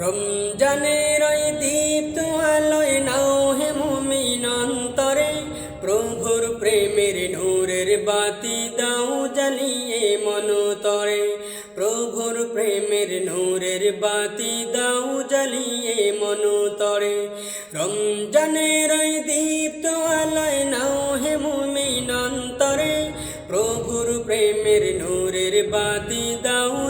রমজানের ওই দীপ্ত আলোয় নাও হে মুমিন অন্তরে। প্রভুর প্রেমের নূরের বাতি দাও জ্বালিয়ে মনতরে। প্রভুর প্রেমের নূরের বাতি দাও জ্বালিয়ে মনতরে। রমজানের ওই দীপ্ত আলোয় নাও হে মুমিন অন্তরে। প্রভুর প্রেমের নূরের বাতি দাও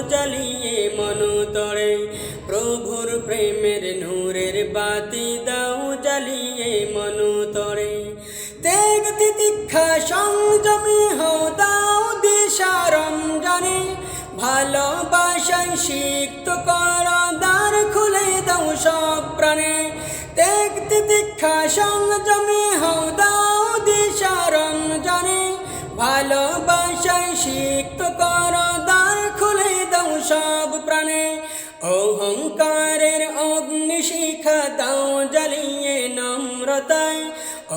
বাতি দাও জ্বালিয়ে মনতরে তেগ তিতিক্ষা সংযমে হো দাও দিশা রমজানে। ভালোবাসায় সিক্ত কর, দ্বার খুলে দাও সব প্রাণে। তেগ তিতিক্ষা সংযমে হো দাও দিশা রমজানে। ভালোবাসায় সিক্ত কর, দ্বার খুলে দাও সব প্রাণে। অহংকারের অগ্নিশিখা দাও জ্বালিয়ে নম্রতায়।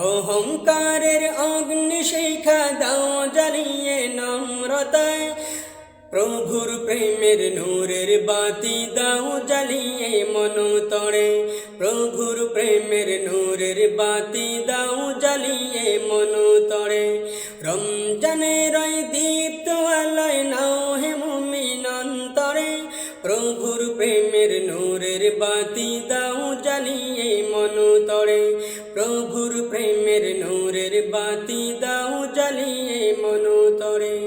অহংকারের অগ্নিশিখা দাও জ্বালিয়ে নম্রতায়। প্রভুর প্রেমের নূরের বাতি দাও জ্বালিয়ে মনতরে প্রভুর প্রেমের নূরের বাতি দাও জ্বালিয়ে মনতরে রমজানের ওই দীপ্ত আলয় নাও জ্বালিয়ে মনতরে প্রভুর প্রেমের নূরের বাতি দাও, জ্বালিয়ে মনতরে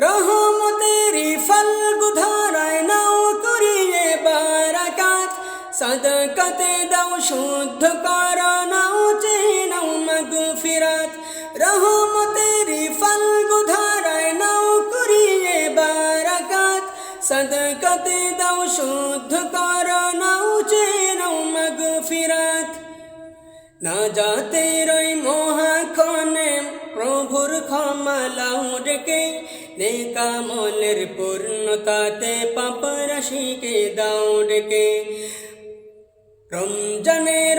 রহমতেরি ফলগু ধারায় নাও, করিয়ে বারাকাত। সদকতে দাও, শুদ্ধ কর, নাও, চেয়ে নাও মগফিরাত। রহমতের ফলগু ধারায় নাও, করিয়ে বারাকাত। সদকতে দাও, শুদ্ধ কর, নাও, চেয়ে মগফিরাত না যাতে রই মহাক্ষণে প্রভুর ক্ষমা লাউ ডেকে, নেকামলের পূর্ণতাতে পাপ রাশিকে দাও ডেকে। রমজানের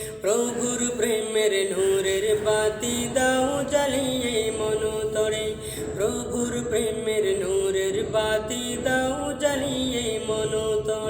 প্রেমের নূরের বাতি দাও জ্বালিয়ে মনতরে প্রভুর প্রেমের নূরের বাতি দাও জ্বালিয়ে মনতরে